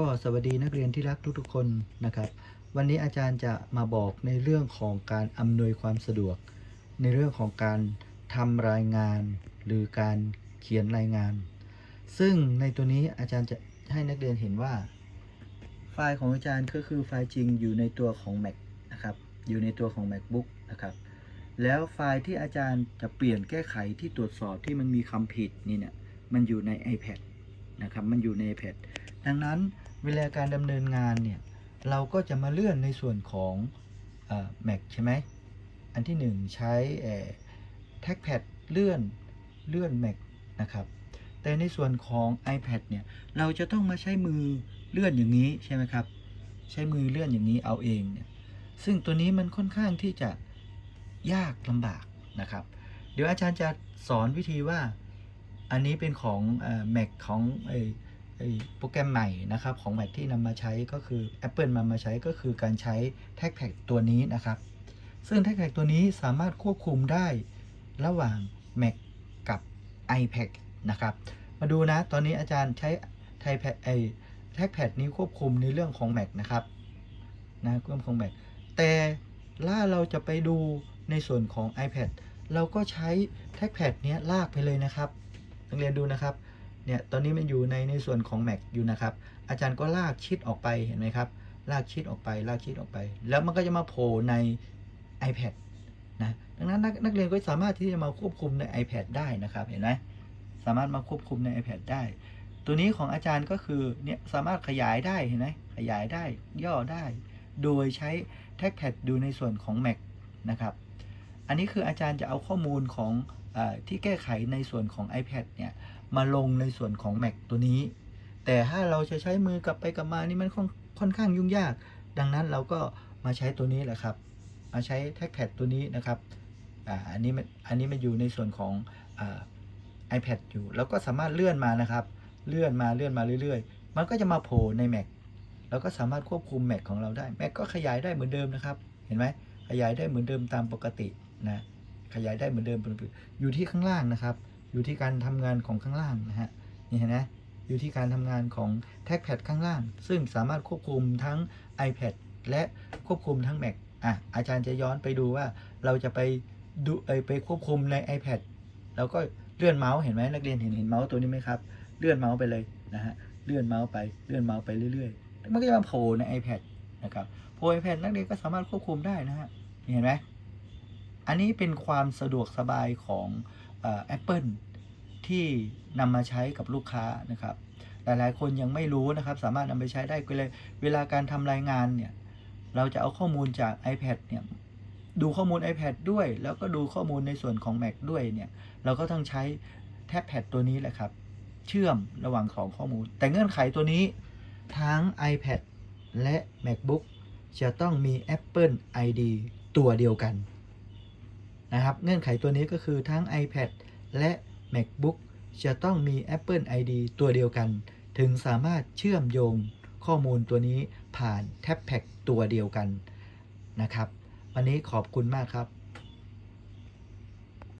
ก็สวัสดีนักเรียนที่รักทุกๆคนนะครับ วันนี้อาจารย์จะมาบอกในเรื่องของการอำนวยความสะดวก ในเรื่องของการทำรายงาน หรือการเขียนรายงาน ซึ่งในตัวนี้อาจารย์จะให้นักเรียนเห็นว่า ไฟล์ของอาจารย์ก็คือไฟล์จริงอยู่ในตัวของ Mac นะครับอยู่ในตัวของ MacBook นะครับแล้วไฟล์ที่อาจารย์จะเปลี่ยนแก้ไขที่ตรวจสอบที่มันมีคำผิดนี่เนี่ยมันอยู่ใน iPad นะครับ มันอยู่ใน iPad ดังนั้น เวลาการดำเนินงานเนี่ยเราก็จะมาเลื่อนในส่วนของเอ่อ Mac ใช่ไหมอันที่ 1 ใช้เอ่อ trackpad เลื่อนเลื่อน Mac นะครับแต่ในส่วนของ iPad เนี่ยเราจะต้องมาใช้มือเลื่อนอย่างนี้ใช่ไหมครับใช้มือเลื่อนอย่างนี้เอาเองเนี่ยซึ่งตัวนี้มันค่อนข้างที่จะยากลำบากนะครับ เดี๋ยวอาจารย์จะสอนวิธีว่าอันนี้เป็นของเอ่อ Mac ของไอ โปรแกรมใหม่นะครับของ Mac ที่นำมาใช้ก็คือ Apple มามาใช้ก็คือการใช้ TagPad ตัวนี้นะครับ ซึ่ง TagPad ตัวนี้สามารถควบคุมได้ระหว่าง Mac กับ iPad นะครับ มาดูนะตอนนี้อาจารย์ใช้ TagPad ไอ TagPad นี้ควบคุมในเรื่องของ Mac นะครับนะควบคุม Mac แต่ถ้าเราจะไปดูในส่วนของ iPad เราก็ใช้ TagPad เนี้ยลากไปเลยนะครับนักเรียนดูนะครับ เนี่ยตอนนี้มันอยู่ในในส่วนของ Mac อยู่นะครับอาจารย์ก็ลากชิดออกไปเห็นไหมครับ ลากชิดออกไปลากชิดออกไป แล้วมันก็จะมาโผล่ใน iPad นะดังนั้นนักนักเรียนก็สามารถที่จะมาควบคุมใน iPad ได้นะครับเห็นไหมสามารถมาควบคุมใน iPad ได้ ตัวนี้ของอาจารย์ก็คือเนี่ยสามารถขยายได้เห็นไหมขยายได้ย่อได้ โดยใช้ TagPad ดูในส่วนของ Mac นะครับ อันนี้คืออาจารย์จะเอาข้อมูลของอาที่แก้ไขในส่วนของ iPad เนี่ย มาลงในส่วนของ Mac ตัวนี้ แต่ถ้าเราจะใช้มือกลับไปกลับมานี่มันค่อนค่อนข้างยุ่งยาก ดังนั้นเราก็มาใช้ตัวนี้แหละครับ มาใช้ TagPad ตัวนี้นะครับอ่าอันนี้มันอันนี้มันอยู่ในส่วนของอ่า iPad อยู่แล้วก็สามารถเลื่อนมานะครับ เลื่อนมาเลื่อนมาเรื่อยๆ มันก็จะมาโผล่ใน Mac เราก็สามารถควบคุม Mac ของเราได้ Mac ก็ขยายได้เหมือนเดิมนะครับ เห็นไหมขยายได้เหมือนเดิมตามปกตินะขยายได้เหมือนเดิมอยู่ที่ข้างล่างนะครับ อยู่ที่การทำงานของข้างล่างนะฮะนี่เห็นไหมอยู่ที่การทำงานของ TagPad ข้างล่าง ซึ่งสามารถควบคุมทั้ง iPad และควบคุมทั้ง Mac อะอาจารย์จะย้อนไปดูว่าเราจะไปดูไปควบคุมใน iPad แล้วก็เลื่อนเมาส์เห็นไหมนักเรียนเห็นเห็นเมาส์ตัวนี้ไหมครับ เลื่อนเมาส์ไปเลยนะฮะเลื่อนเมาส์ไปเลื่อนเมาส์ไปเรื่อยๆมันก็จะมาโผล่ใน iPad นะครับโผล่ iPad นักเรียนก็สามารถควบคุมได้นะฮะเห็นไหมอันนี้เป็นความสะดวกสบายของ เอ่อ Apple ที่นำมาใช้กับลูกค้านะครับหลายๆคนยังไม่รู้นะครับ สามารถนำไปใช้ได้เลยเวลาการทำรายงานเนี่ยเราจะเอาข้อมูลจาก iPad เนี่ยดูข้อมูล iPad ด้วย แล้วก็ดูข้อมูลในส่วนของ Mac ด้วยเนี่ยเราก็ต้องใช้แท็บแพดตัวนี้แหละครับ เชื่อมระหว่างของข้อมูล แต่เงื่อนไขตัวนี้ทั้ง iPad และ MacBook จะต้องมี Apple ID ตัวเดียวกัน นะครับ เงื่อนไขตัวนี้ก็คือทั้ง iPad และ MacBook จะต้องมี Apple ID ตัวเดียวกัน ถึงสามารถเชื่อมโยงข้อมูลตัวนี้ผ่านแท็บแพ็กตัวเดียวกันนะครับ วันนี้ขอบคุณมากครับ